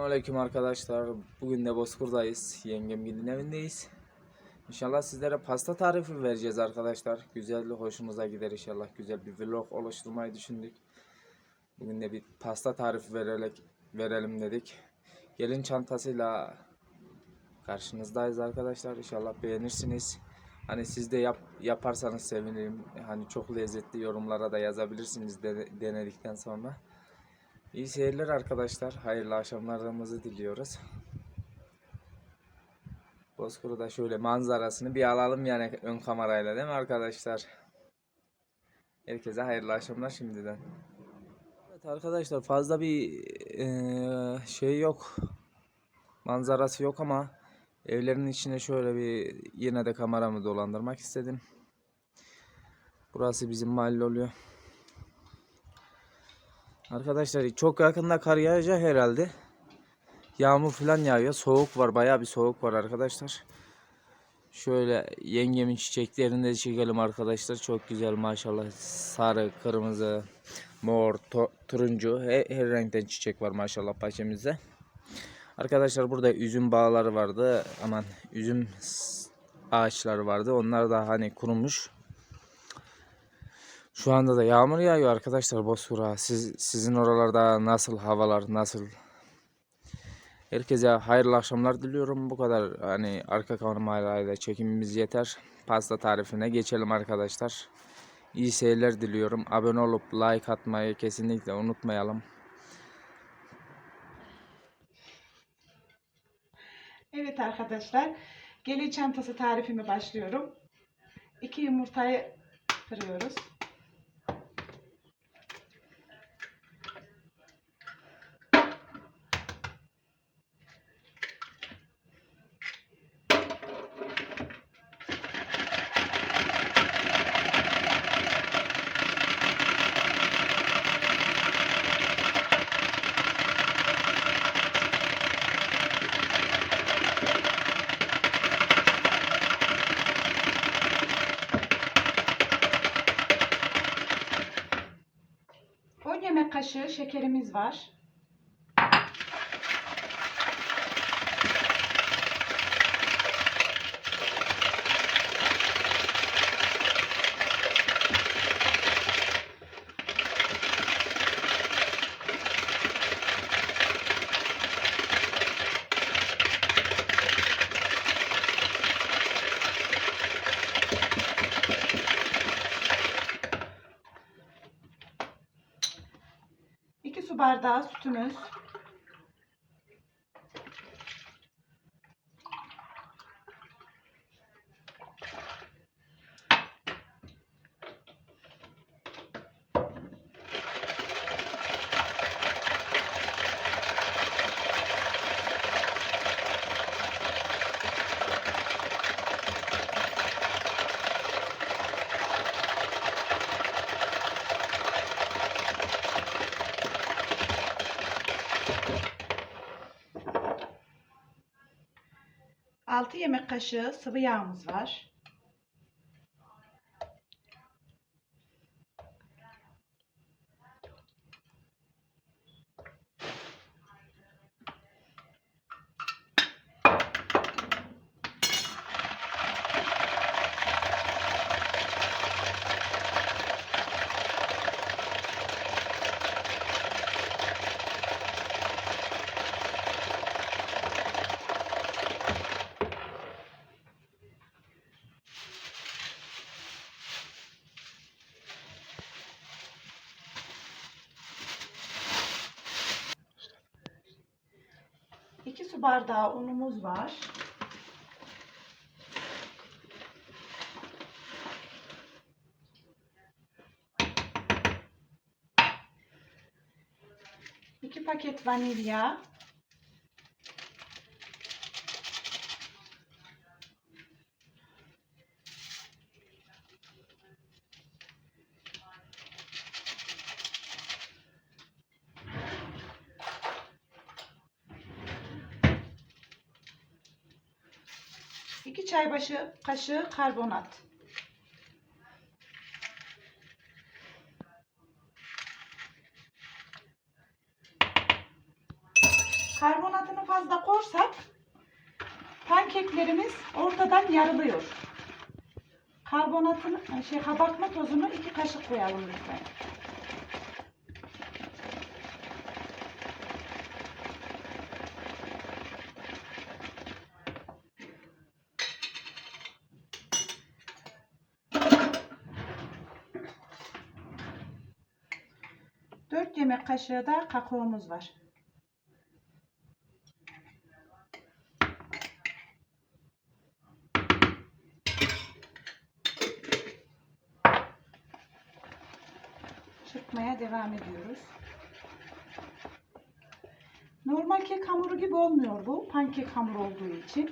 Selamünaleyküm arkadaşlar. Bugün de Bozkır'dayız. Yengemgilin evindeyiz. İnşallah sizlere pasta tarifi vereceğiz arkadaşlar. Güzel, hoşumuza gider inşallah. Güzel bir vlog oluşturmayı düşündük. Bugün de bir pasta tarifi vererek, verelim dedik. Gelin çantasıyla karşınızdayız arkadaşlar. İnşallah beğenirsiniz. Hani siz de yap, yaparsanız sevinirim. Hani çok lezzetli yorumlara da yazabilirsiniz de- denedikten sonra. İyi seyirler arkadaşlar. Hayırlı akşamlarımızı diliyoruz. Bozkır'da şöyle manzarasını bir alalım yani ön kamerayla değil mi arkadaşlar? Herkese hayırlı akşamlar şimdiden. Evet arkadaşlar fazla bir eee, şey yok. Manzarası yok ama evlerin içine şöyle bir yine de kameramı dolandırmak istedim. Burası bizim mahalle oluyor. Arkadaşlar çok yakında kar yağacak herhalde. Yağmur falan yağıyor. Soğuk var. Bayağı bir soğuk var arkadaşlar. Şöyle yengemin çiçeklerini de çekelim arkadaşlar. Çok güzel maşallah. Sarı, kırmızı, mor, turuncu. Her, her renkten çiçek var maşallah bahçemizde. Arkadaşlar burada üzüm bağları vardı. Aman üzüm ağaçları vardı. Onlar da hani kurumuş. Şu anda da yağmur yağıyor arkadaşlar Bozkır'a. Siz, sizin oralarda nasıl havalar, nasıl? Herkese hayırlı akşamlar diliyorum. Bu kadar hani arka kamerayla çekimimiz yeter. Pasta tarifine geçelim arkadaşlar. İyi seyirler diliyorum. Abone olup like atmayı kesinlikle unutmayalım. Evet arkadaşlar, gelin çantası tarifime başlıyorum. İki yumurtayı kırıyoruz. Kaşığı şekerimiz var. İki su bardağı sütümüz. Altı yemek kaşığı sıvı yağımız var. İki su bardağı unumuz var. İki paket vanilya. İki çay başı kaşığı karbonat. Karbonatını fazla korsak pankeklerimiz ortadan yarılıyor. Karbonatını şey kabartma tozunu iki kaşık koyalım lütfen. Dört yemek kaşığı da kakaomuz var. Çırpmaya devam ediyoruz. Normal kek hamuru gibi olmuyor bu. Pankek hamuru olduğu için.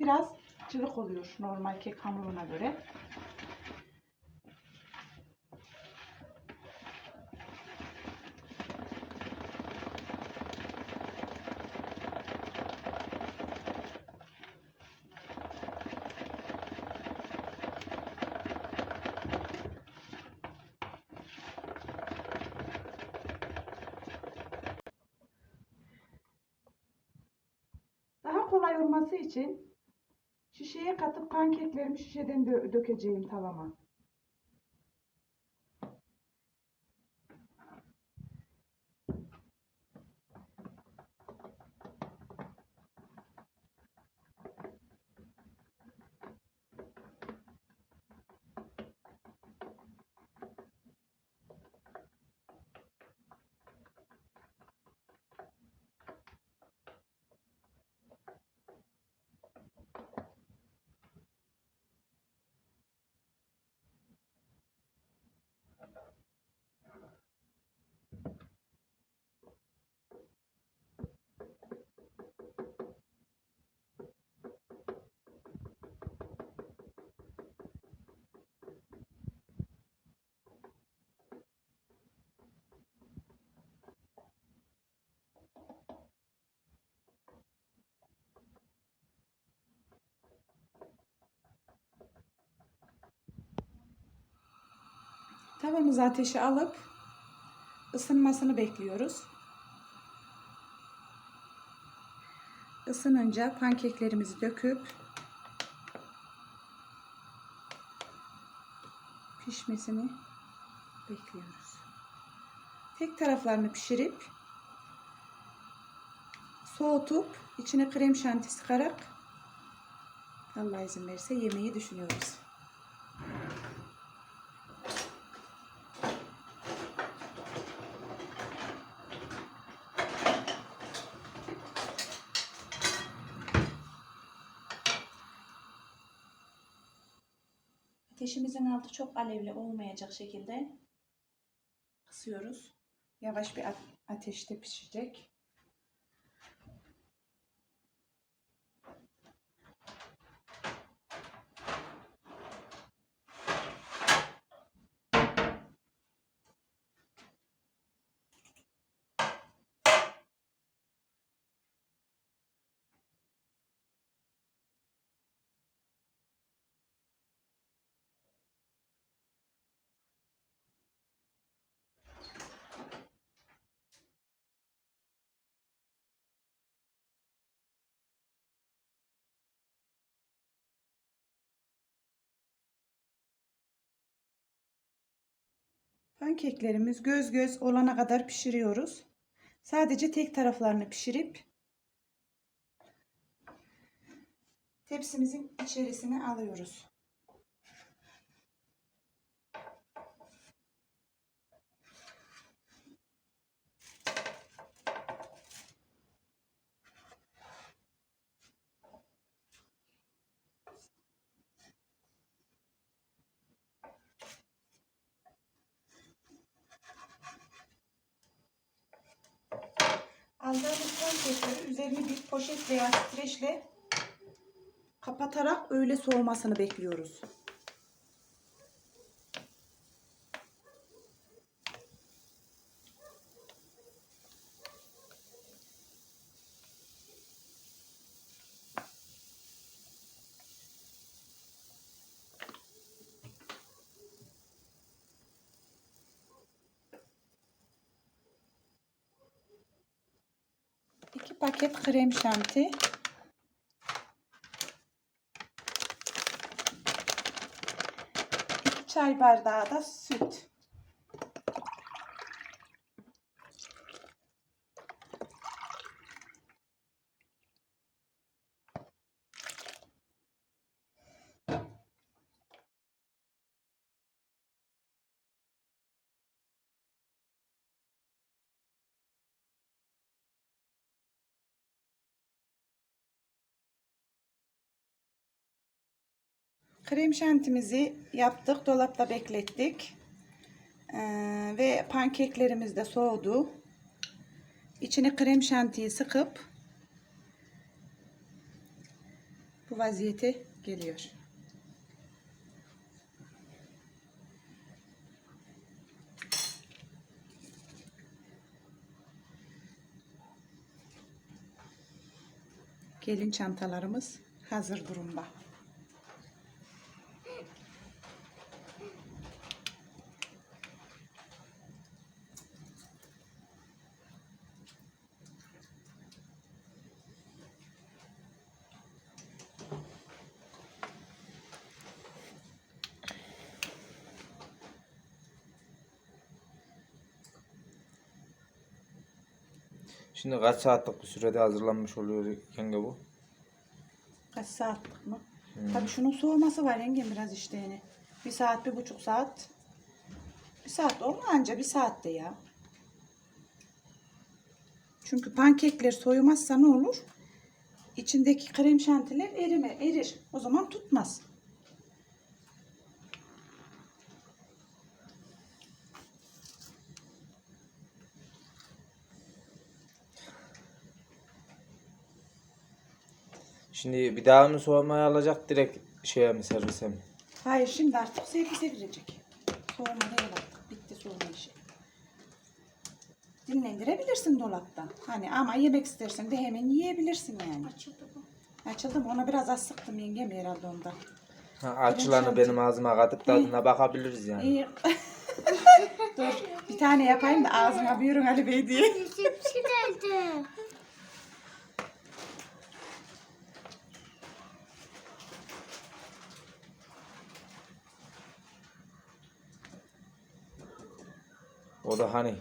Biraz cıvık oluyor normal kek hamuruna göre. İçin şişeye katıp pankeklerimi şişeden dö- dökeceğim tavama. Tavamızı ateşe alıp ısınmasını bekliyoruz. Isınınca pankeklerimizi döküp pişmesini bekliyoruz. Tek taraflarını pişirip soğutup içine krem şanti sıkarak Allah izin verirse yemeği düşünüyoruz. Ateşimizin altı çok alevli olmayacak şekilde kısıyoruz. Yavaş bir ateşte pişecek. Pankeklerimiz göz göz olana kadar pişiriyoruz. Sadece tek taraflarını pişirip tepsimizin içerisine alıyoruz. Aldığımız pankekleri üzerini bir poşet veya streçle kapatarak öyle soğumasını bekliyoruz. Bir paket krem şanti. Çay bardağı da süt. Krem şantimizi yaptık. Dolapta beklettik. Ee, ve pankeklerimiz de soğudu. İçine krem şantiyi sıkıp bu vaziyete geliyor. Gelin çantalarımız hazır durumda. Şimdi kaç saatlik bir sürede hazırlanmış oluyor yenge bu? Kaç saatlik mı? Tabii şunun soğuması var yengem biraz işte yani. Bir saat, bir buçuk saat. Bir saat olma anca bir saatte ya. Çünkü pankekler soyumazsa ne olur? İçindeki krem şantiler erime, erir. O zaman tutmaz. Şimdi bir daha mı soğumaya alacak direkt şeye mi servise mi? Hayır şimdi artık servise girecek. Soğuma değil artık. Bitti soğuma işi. Dinlendirebilirsin dolapta. Hani ama yemek istersen de hemen yiyebilirsin yani. Açıldı bu. Açıldı mı? Ona biraz az sıktım yengem herhalde onda. Ha, açılanı şanti. benim ağzıma katıp tadına bakabiliriz yani. İyi. Dur bir tane yapayım da ağzına buyurun Ali Bey diye. Geldi. O da hani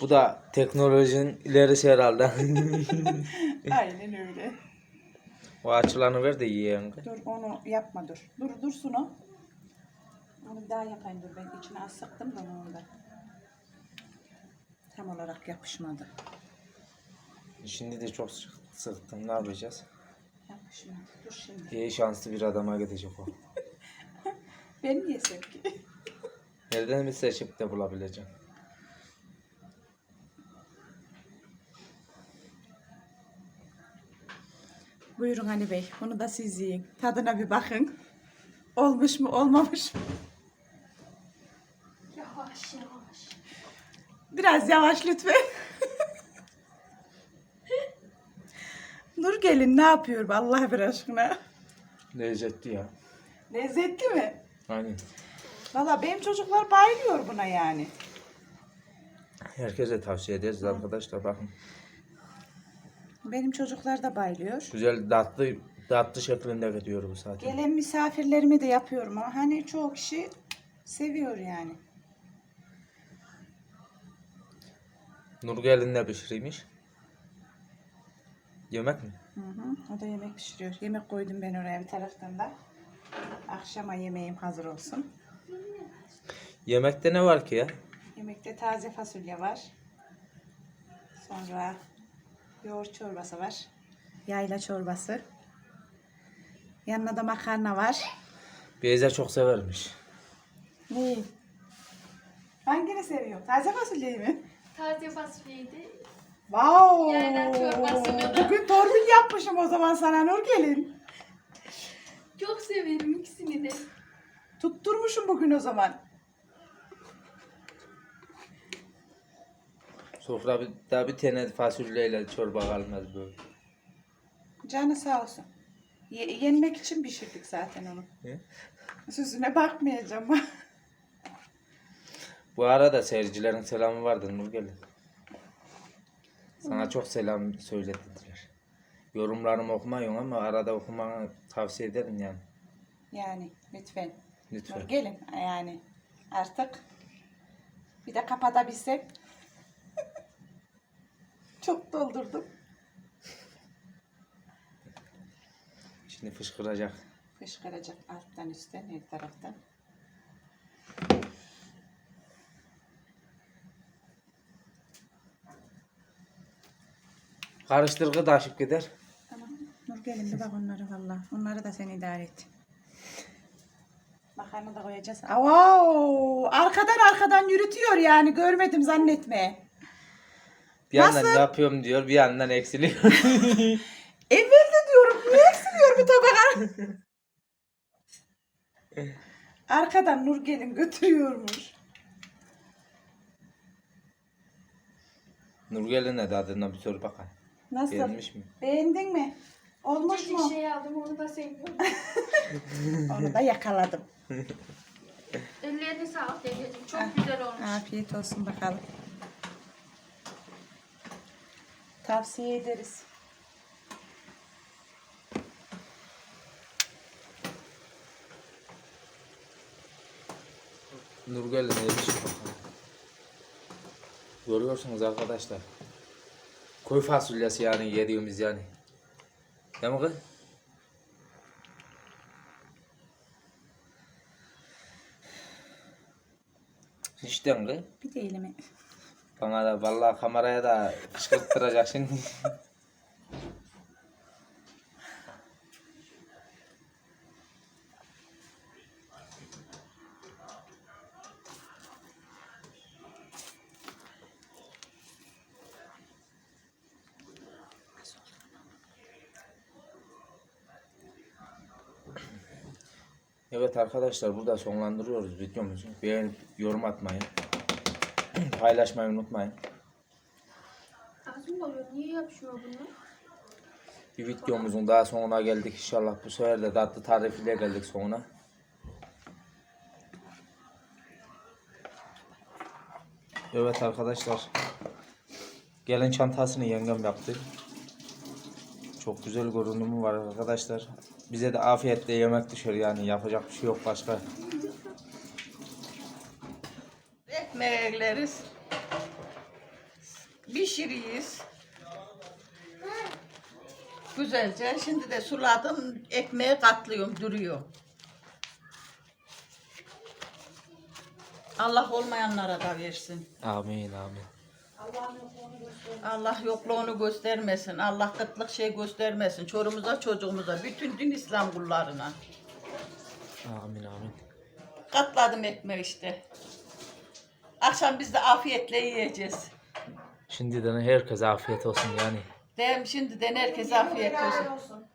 bu da teknolojinin ilerisi herhalde. Aynen öyle. o açılanı ver de yiyen. Dur onu yapma dur. Dur dursun o. Onu bir daha yapayım dur ben içine az sıktım da onu da. Tam olarak yapışmadı. Şimdi de çok sık- sıktım ne yapacağız? Yapışmadı. Dur şimdi. İyi şanslı bir adama gidecek o. Ben mi yesem ki? Nereden mi seçip de bulabileceğim? Buyurun Ali Bey. Bunu da siz yiyin. Tadına bir bakın. Olmuş mu olmamış mı? Yavaş yavaş. Biraz yavaş lütfen. Nur gelin ne yapıyor Allah bir aşkına? Lezzetli ya. Lezzetli mi? Aynen. Valla benim çocuklar bayılıyor buna yani. Herkese tavsiye ederiz arkadaşlar bakın. Benim çocuklar da bayılıyor. Güzel tatlı tatlı şeklinde bu zaten. Gelen misafirlerime de yapıyorum ama hani çoğu kişi seviyor yani. Nurgel'in ne pişirmiş? Yemek mi? Hı hı, o da yemek pişiriyor. Yemek koydum ben oraya bir taraftan da. Akşama yemeğim hazır olsun. Yemekte ne var ki ya? Yemekte taze fasulye var. Sonra yoğurt çorbası var. Yayla çorbası. Yanına da makarna var. Beyza çok severmiş. Ne? Hangini seviyor? Taze fasulyeyi mi? Taze fasulyeydi. Wow! Yayla çorbasını da. Bugün torbil yapmışım o zaman sana Nur gelin. Çok severim ikisini de. Tutturmuşum bugün o zaman. Sofra bir, daha bir tane fasulyeyle çorba kalmaz böyle. Canı sağ olsun. Ye- yenmek için pişirdik zaten onu. He? Süsüne bakmayacağım. Bu arada seyircilerin selamı vardır Nurgel'in. Sana çok selam söylediler. Yorumlarımı okumuyorsun ama arada okumanı tavsiye ederim yani. Yani lütfen. Lütfen. Nur gelin yani artık bir de kapatabilsek. Çok doldurdum. Şimdi fışkıracak. Fışkıracak alttan üstten her taraftan. Karıştırgı da aşıp gider. Tamam. Nur gelin bir bak onları valla. Onları da sen idare et. Makarna da koyacağız. Wow! Arkadan arkadan yürütüyor yani görmedim zannetme. Bir yandan Nasıl? yapıyorum diyor, bir yandan eksiliyor. Evvel de diyorum niye eksiliyor bu tabak? Arkadan Nur gelin götürüyormuş. Nurgel'in de adına bir sor bakalım. Nasıl? Beğenmiş mi? Beğendin mi? Olmuş mu? şey aldım onu da seviyorum. Onu da yakaladım. Ellerine sağlık yengeciğim. Çok Ah. güzel olmuş. Afiyet olsun bakalım. Tavsiye ederiz. Nurgel'in yemiş bakalım. Görüyorsunuz arkadaşlar. Koy fasulyesi yani yediğimiz yani. Değil mi kız? İşte kız. Bir de elime. Bana da vallahi kameraya da kışkırttıracak şimdi. Evet arkadaşlar burada sonlandırıyoruz videomuzu. Beğenip yorum atmayı, paylaşmayı unutmayın. Ağzım doluyor. Niye yapışıyor bunlar? Bir videomuzun daha sonuna geldik inşallah. Bu sefer de tatlı tarifiyle geldik sonuna. Evet arkadaşlar. Gelin çantasını yengem yaptı. Çok güzel görünümü var arkadaşlar. Bize de afiyetle yemek düşer yani yapacak bir şey yok başka. Ekmekleriz. Pişiriyiz. Güzelce. Şimdi de suladım. Ekmeğe katlıyorum. Duruyor. Allah olmayanlara da versin. Amin amin. Allah yokluğunu göstermesin. Allah kıtlık şey göstermesin. Çorumuza çocuğumuza. Bütün din İslam kullarına. Amin amin. Katladım ekmeği işte. Akşam biz de afiyetle yiyeceğiz. Şimdiden herkese afiyet olsun yani. Dem şimdiden herkese afiyet olsun.